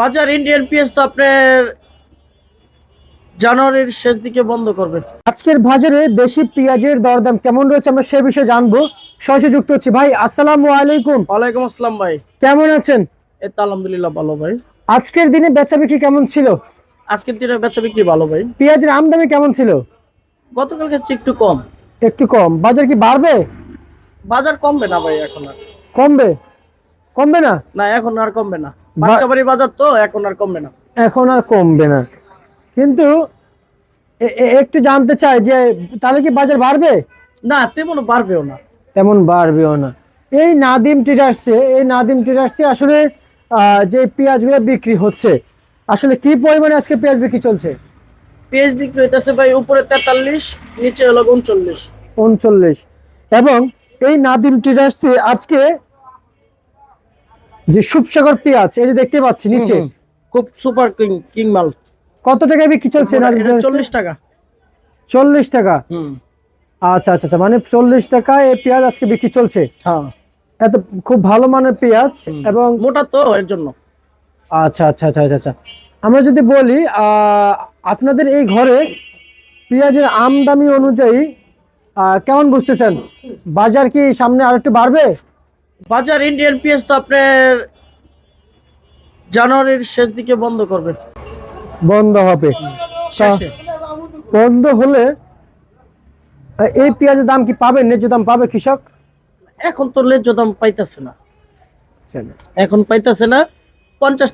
বাজার Indian PS তো আপনার জানুয়ারির শেষ দিকে বন্ধ করবে। আজকের বাজারে দেশি পেঁয়াজের দরদাম কেমন রয়েছে আমরা সে বিষয়ে জানব। সরাসরি যুক্ত হচ্ছি। ভাই আসসালামু আলাইকুম। ওয়ালাইকুম আসসালাম ভাই। কেমন আছেন? এই তো আলহামদুলিল্লাহ ভালো ভাই। আজকের দিনে বেচা বিক্রি কেমন ছিল? আজকের দিনে বেচা বিক্রি ভালো ভাই। পেঁয়াজের আমদানি কেমন ছিল? গতকালকে চেয়ে একটু কম। একটু কম। বাজার কি বাড়বে? বাজার কমবে না ভাই এখন আর। কমবে? কমবে না? না এখন আর কমবে না। বাঁশকাবাড়ি বাজার তো এখন আর কমবে না। এখন আর কমবে না। কিন্তু একটু জানতে চাই যে তাহলে কি বাজার বাড়বে? না তেমন বাড়বেও না। তেমন বাড়বেও না। এই নাদিম ট্রেডার্সে এই নাদিম ট্রেডার্সে আসলে যে পেঁয়াজগুলো বিক্রি হচ্ছে আসলে কি পরিমাণে আজকে পেঁয়াজ বিক্রি চলছে? পেঁয়াজ বিক্রি হইতেছে ভাই উপরে তেতাল্লিশ নিচে হলো উনচল্লিশ। উনচল্লিশ। এবং এই নাদিম ট্রেডার্সে আজকে যে সুপসাগর পেঁয়াজ এই যে দেখতে পাচ্ছি নিচে। খুব সুপার কিং কিং মাল। কত টাকায় বিক্রি চলছে চল্লিশ টাকা। চল্লিশ টাকা? হুম। আচ্ছা আচ্ছা আচ্ছা মানে চল্লিশ টাকায় এই পেঁয়াজ আজকে বিক্রি চলছে? হ্যাঁ। এত খুব ভালো মানের পেঁয়াজ এবং মোটা তো এর জন্য। আচ্ছা আচ্ছা আচ্ছা আচ্ছা আচ্ছা। আমরা যদি বলি আপনাদের এই ঘরে পেঁয়াজের আমদানি অনুযায়ী কেমন বুঝতেছেন? বাজার কি সামনে আর একটু বাড়বে? বাজার ইন্ডিয়ান পিএস তো আপনার জানুয়ারির শেষ দিকে বন্ধ করবে। বন্ধ হবে। শেষে। বন্ধ হলে এই পেঁয়াজের দাম কি পাবে? ন্যায্য দাম পাবে কৃষক? এখন তো লেজ্জ দাম পাইতেছে না। এখন পাইতেছে না। পঞ্চাশ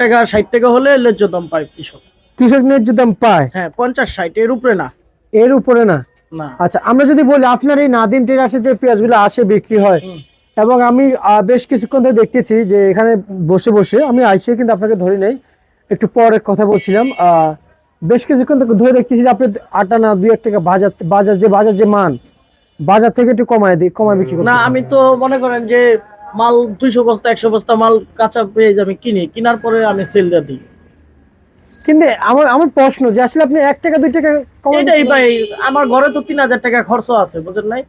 টাকা ষাট টাকা হলে লেজ্জ দাম পায় কৃষক। কৃষক ন্যায্য দাম পায়? হ্যাঁ পঞ্চাশ ষাট এর উপরে না। এর উপরে না? না। আচ্ছা আমরা যদি বলি আপনার এই নাদিম টেরাসে যে পেঁয়াজগুলো আসে বিক্রি হয়। এবং আমি বেশ কিছুক্ষণ ধরে দেখতেছি যে এখানে বসে বসে আমি আইসে কিন্তু আপনাকে ধরে নেই একটু পরে কথা বলছিলাম বেশ কিছুক্ষণ ধরে দেখতেছি যে আপনি আটা না দুই এক টাকা বাজার বাজার যে বাজার যে মান বাজার থেকে একটু কমায় দিই কমায় বিক্রি না আমি তো মনে করেন যে মাল দুইশো বস্তা একশো বস্তা মাল কাঁচা পেঁয়াজ আমি কিনি কেনার পরে আমি সেল দিয়ে দিই। কিন্তু আমার আমার প্রশ্ন যে আসলে আপনি এক টাকা দুই টাকা এটাই ভাই আমার ঘরে তো তিন হাজার টাকা খরচ আছে বুঝেন নাই।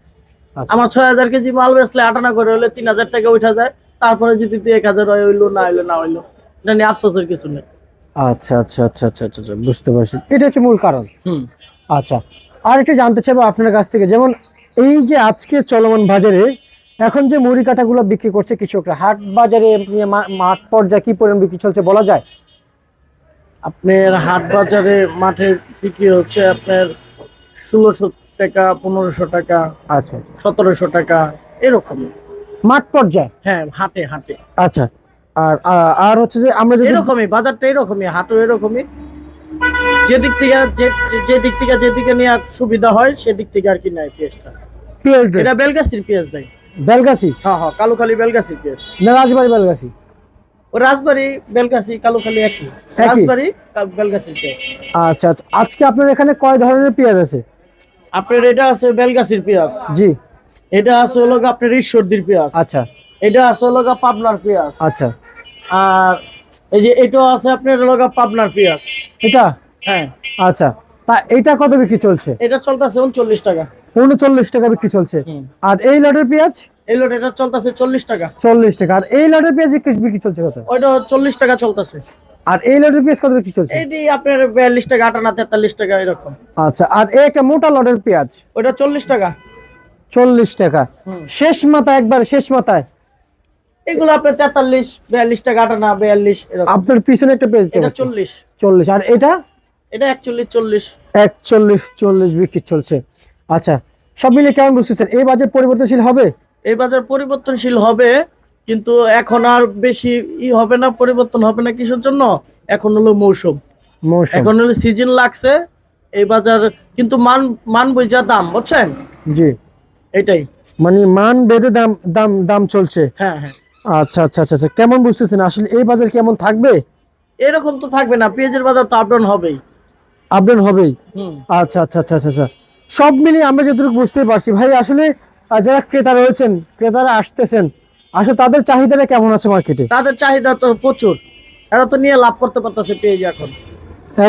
আমার ছয় হাজার কেজি মাল বেচলে আটানা করে হলে তিন হাজার টাকা উঠা যায়। তারপরে যদি দুই এক হাজার হয় হইল না হইল না হইল। এটা নিয়ে আফসোসের কিছু নেই। আচ্ছা আচ্ছা আচ্ছা আচ্ছা আচ্ছা আচ্ছা, বুঝতে পারছি। এটা হচ্ছে মূল কারণ। হুম। আচ্ছা আর একটু জানতে চাইব আপনার কাছ থেকে যেমন এই যে আজকে চলমান বাজারে এখন যে মুড়ি কাঠাগুলো বিক্রি করছে কৃষকরা হাট বাজারে মাঠ পর্যায়ে কি পরিমাণ বিক্রি চলছে বলা যায়? আপনার হাট বাজারে মাঠে বিক্রি হচ্ছে আপনার ষোলোশো টাকা পনেরোশো টাকা আচ্ছা। সতেরোশো টাকা এরকম। মাঠ পর্যায়ে? হ্যাঁ হাটে হাটে। আচ্ছা। আর আর- হচ্ছে যে আমরা যদি এরকমই বাজারটা এরকমই হাটও এরকমই। যে দিক থেকে যে- দিক থেকে যেদিকে নেওয়া সুবিধা হয় সেদিক থেকে আর কি নেয় পেঁয়াজটা। পেঁয়াজ এটা বেলগাছির পেঁয়াজ ভাই। বেলগাছি? হ্যাঁ হ্যাঁ কালুখালি বেলগাছির পেঁয়াজ। না রাজবাড়ি বেলগাছি? ও রাজবাড়ি বেলগাছি কালুখালি একই। রাজবাড়ি বেলগাছির পেঁয়াজ। আচ্ছা আচ্ছা। আজকে আপনার এখানে কয় ধরনের পেঁয়াজ আছে? আপনার এটা আছে বেলগাছির পেঁয়াজ। জি। এটা আছে হলো আপনার ঈশ্বরদীর পেঁয়াজ। আচ্ছা। এটা আছে হলো পাবনার পেঁয়াজ। আচ্ছা। আর এই যে এটাও আছে আপনার হলো পাবনার পেঁয়াজ। এটা? হ্যাঁ। আচ্ছা। তা এটা কত বিক্রি চলছে? এটা চলতেছে উনচল্লিশ টাকা। উনচল্লিশ টাকা বিক্রি চলছে। আর এই লটের পেঁয়াজ? এই লোট এটা চলতেছে চল্লিশ টাকা। চল্লিশ টাকা। আর এই লটের পেঁয়াজ বিক্রি বিক্রি চলছে কত? ওইটা চল্লিশ টাকা চলতেছে। আর এই লটের পেঁয়াজ কত বিক্রি চলছে? এইটি আপনার বিয়াল্লিশ টাকা আটানা তেতাল্লিশ টাকা এরকম। আচ্ছা আর এই একটা মোটা লটের পেঁয়াজ? ওইটা চল্লিশ টাকা। চল্লিশ টাকা। শেষ মাথায় একবার শেষ মাথায়? এগুলো আপনার তেতাল্লিশ বিয়াল্লিশ টাকা আটানা বিয়াল্লিশ এরকম। আপনার পিছনে একটা পেঁয়াজ এটা চল্লিশ। চল্লিশ আর এটা? এটা একচল্লিশ চল্লিশ। একচল্লিশ চল্লিশ বিক্রি চলছে। আচ্ছা সব মিলে কেমন বুঝতেছেন? এই বাজেট পরিবর্তনশীল হবে? এই বাজার পরিবর্তনশীল হবে কিন্তু এখন আর বেশি ই হবে না পরিবর্তন হবে না কিসের জন্য? এখন হলো মৌসুম। এখন হলো সিজন লাগছে এই বাজার কিন্তু মান মান বুঝা দাম বুঝছেন? জি। এটাই। মানে মান বেঁধে দাম দাম দাম চলছে? হ্যাঁ হ্যাঁ। আচ্ছা আচ্ছা আচ্ছা আচ্ছা কেমন বুঝতেছেন? আসলে এই বাজার কেমন থাকবে? এরকম তো থাকবে না পেঁয়াজের বাজার তো আপডাউন হবেই। আপডাউন হবেই? আচ্ছা আচ্ছা আচ্ছা আচ্ছা আচ্ছা। সব মিলিয়ে আমরা যতটুকু বুঝতে পারছি ভাই আসলে যারা ক্রেতা রয়েছেন ক্রেতারা আসতেছেন আসলে তাদের চাহিদাটা কেমন আছে মার্কেটে তাদের চাহিদা তো প্রচুর। এরা তো নিয়ে লাভ করতে পারতেছে পেঁয়াজ এখন।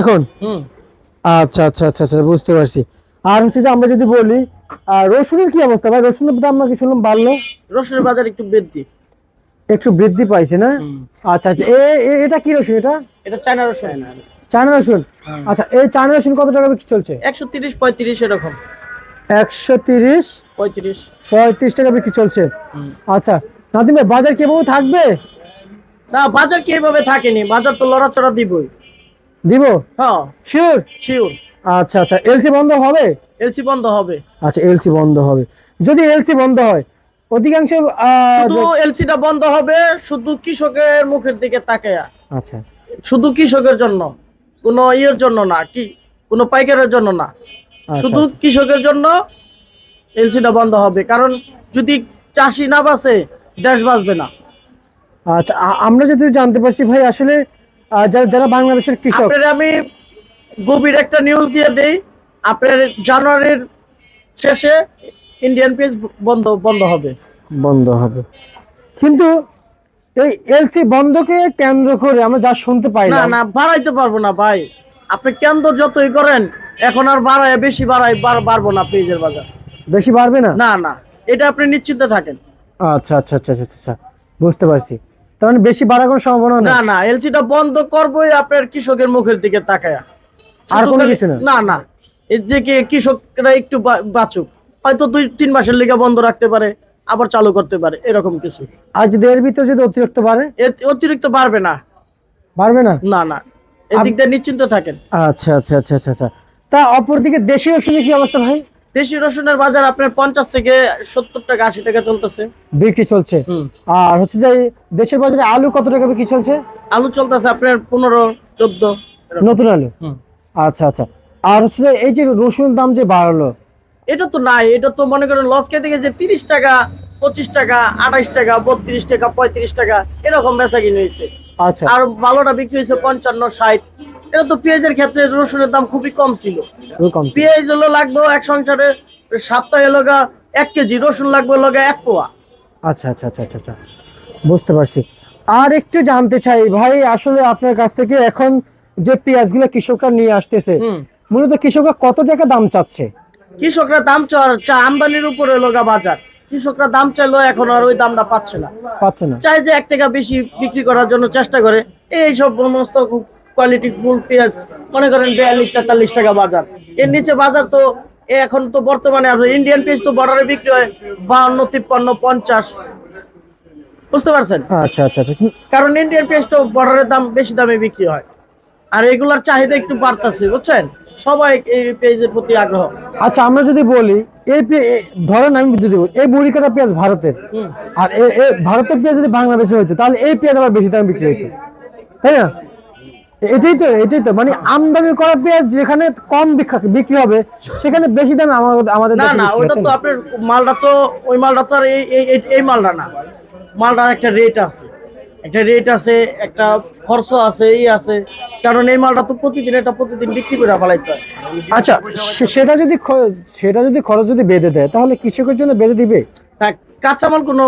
এখন? হুম। আচ্ছা আচ্ছা আচ্ছা আচ্ছা বুঝতে পারছি। আর হচ্ছে যে আমরা যদি বলি রসুনের কি অবস্থা? ভাই রসুনের দাম নাকি শুনলাম বাড়লো। রসুনের বাজার একটু বৃদ্ধি। একটু বৃদ্ধি পাইছে না? আচ্ছা আচ্ছা এটা কি রসুন এটা? এটা চায়না রসুন। চায়না রসুন। আচ্ছা এই চায়না রসুন কত টাকা বিক্রি চলছে? একশো তিরিশ পঁয়ত্রিশ এরকম। একশো তিরিশ? পঁয়ত্রিশ। পঁয়ত্রিশ টাকা বিক্রি চলছে। আচ্ছা নাদিম বাজার কেমন থাকবে? না বাজার কি এভাবে থাকেনি? বাজার তো লড়াচড়া দিবই। দিব? হ্যাঁ। শিওর শিওর আচ্ছা আচ্ছা এলসি বন্ধ হবে? এলসি বন্ধ হবে। আচ্ছা এলসি বন্ধ হবে। যদি এলসি বন্ধ হয় অধিকাংশ শুধু এলসিটা বন্ধ হবে শুধু কৃষকের মুখের দিকে তাকায়া। আচ্ছা। শুধু কৃষকের জন্য কোনো ইয়ের জন্য না কি? কোনো পাইকারের জন্য না। আচ্ছা, শুধু কৃষকের জন্য এলসিটা বন্ধ হবে। কারণ যদি চাষি না বাঁচে দেশ বাঁচবে না। আচ্ছা আমরা যদি জানতে পারছি ভাই আসলে যারা যারা বাংলাদেশের কৃষক আমি গভীর একটা নিউজ দিয়ে দেই। আপনার জানুয়ারির শেষে ইন্ডিয়ান পেজ বন্ধ বন্ধ হবে। বন্ধ হবে। কিন্তু এই এলসি বন্ধকে কেন্দ্র করে আমরা যা শুনতে পাই না না বাড়াইতে পারব না ভাই। আপনি কেন্দ্র যতই করেন এখন আর বাড়ায় বেশি বাড়ায় বাড়বো না পেঁয়াজের বাজার। বেশি বাড়বে না? না না এটা আপনি নিশ্চিন্তে থাকেন। আচ্ছা আচ্ছা আচ্ছা আচ্ছা আচ্ছা বুঝতে পারছি। তার মানে বেশি বাড়ার কোনো সম্ভাবনা না না এলসিটা বন্ধ করবোই আপনার কৃষকের মুখের দিকে তাকায়া। আর কোনো কিছু না? না না। এর যে কি কৃষকরা একটু বাঁচুক হয়তো দুই তিন মাসের লিগে বন্ধ রাখতে পারে আবার চালু করতে পারে এরকম কিছু। আর যদি এর ভিতরে যদি অতিরিক্ত বাড়ে? অতিরিক্ত বাড়বে না। বাড়বে না? না না। এদিক দিয়ে নিশ্চিন্ত থাকেন। আচ্ছা আচ্ছা আচ্ছা আচ্ছা আচ্ছা। তা অপরদিকে দেশীয় রসুনের কি অবস্থা ভাই? দেশি রসুনের বাজার আপনার পঞ্চাশ থেকে সত্তর টাকা আশি টাকা চলতেছে। বিক্রি চলছে? আর হচ্ছে যে দেশের বাজারে আলু কত টাকা বিক্রি চলছে? আলু চলতেছে আপনার পনেরো চোদ্দ। নতুন আলু? আচ্ছা আচ্ছা। আর হচ্ছে যে এই যে রসুনের দাম যে বাড়লো এটা তো নাই এটা তো মনে করেন লস খেতে গেছে তিরিশ টাকা পঁচিশ টাকা আঠাইশ টাকা বত্রিশ টাকা পঁয়ত্রিশ টাকা এরকম বেচা কিনে হয়েছে। আচ্ছা। আর ভালোটা বিক্রি হয়েছে পঞ্চান্ন ষাট। এটা তো পেঁয়াজের ক্ষেত্রে রসুনের দাম খুবই কম ছিল। কম পেঁয়াজ হলো লাগবে এক সংসারে সপ্তাহে লগা এক কেজি রসুন লাগবে লগা এক পোয়া। আচ্ছা আচ্ছা আচ্ছা আচ্ছা আচ্ছা। বুঝতে পারছি। আর একটু জানতে চাই ভাই আসলে আপনার কাছ থেকে এখন যে পেঁয়াজগুলো কৃষকরা নিয়ে আসতেছে মূলত কৃষকরা কত টাকা দাম চাচ্ছে? কৃষকরা দাম চা- চা আমদানির উপরে লগা বাজার। কৃষকরা দাম চাইলো এখন আর ওই দামটা পাচ্ছে না। পাচ্ছে না। চাই যে এক টাকা বেশি বিক্রি করার জন্য চেষ্টা করে। এই সব সমস্ত কোয়ালিটি ফুল পেঁয়াজ মনে করেন বিয়াল্লিশ তেতাল্লিশ টাকা বাজার। এর নিচে বাজার তো এখন তো বর্তমানে ইন্ডিয়ান পেঁয়াজ তো বর্ডারে বিক্রি হয় বাহান্ন তিপ্পান্ন পঞ্চাশ। বুঝতে পারছেন? আচ্ছা আচ্ছা আচ্ছা। কারণ ইন্ডিয়ান বর্ডারের দাম বেশি দামে বিক্রি হয়। আর এগুলার চাহিদা একটু বাড়তেছে বুঝছেন? সবাই এই পেঁয়াজের প্রতি আগ্রহ। আচ্ছা আমরা যদি বলি এই ধরেন আমি যদি বলি এই বড়িকাটা পেঁয়াজ ভারতের। আর ভারতের পেঁয়াজ যদি বাংলাদেশে হইতো তাহলে এই পেঁয়াজ আবার বেশি দামে বিক্রি হইতো। তাই না? এটাই তো এটাই তো। মানে আমদানি করা পেঁয়াজ যেখানে কম বিক্রি- বিক্রি হবে সেখানে বেশি দামে আমাদের না না ওটা তো আপনার মালটা তো ওই মালটা তো আর এই এই- মালটা না। মালটার একটা রেট আছে। একটা রেট আছে একটা খরচ আছে এই আছে। কারণ এই মালটা তো প্রতিদিন এটা প্রতিদিন বিক্রি করে ফেলাইতে হয়। আচ্ছা সেটা যদি সেটা যদি খরচ যদি বেঁধে দেয় তাহলে কৃষকের জন্য বেঁধে দিবে? কাঁচামাল কোনো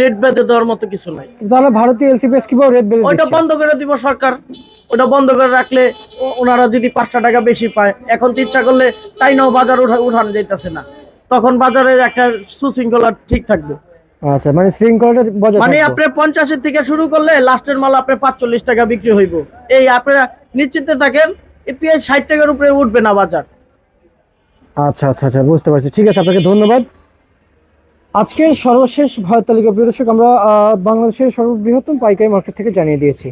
রেট বেঁধে দেওয়ার মতো কিছু নাই। তাহলে ভারতীয় এলসিপিএস কীভাবে রেট বেঁধে ওইটা বন্ধ করে দিব সরকার। ওটা বন্ধ করে রাখলে ওনারা যদি পাঁচটা টাকা বেশি পায় এখন তো ইচ্ছা করলে তাই নাও বাজার উঠা উঠানো যাইতেছে না। তখন বাজারে একটা সুশৃঙ্খলা ঠিক থাকবে। আচ্ছা মানে শৃঙ্খলাটা বজায় মানে আপনি পঞ্চাশের থেকে শুরু করলে লাস্টের মাল আপনি পাঁচচল্লিশ টাকা বিক্রি হইব। এই আপনারা নিশ্চিন্তে থাকেন পেঁয়াজ ষাট টাকার উপরে উঠবে না বাজার। আচ্ছা আচ্ছা আচ্ছা বুঝতে পারছি। ঠিক আছে আপনাকে ধন্যবাদ। আজকের সর্বশেষ ভারত তালিকা প্রিয় আমরা বাংলাদেশের সর্ববৃহত্তম পাইকারি মার্কেট থেকে জানিয়ে দিয়েছি।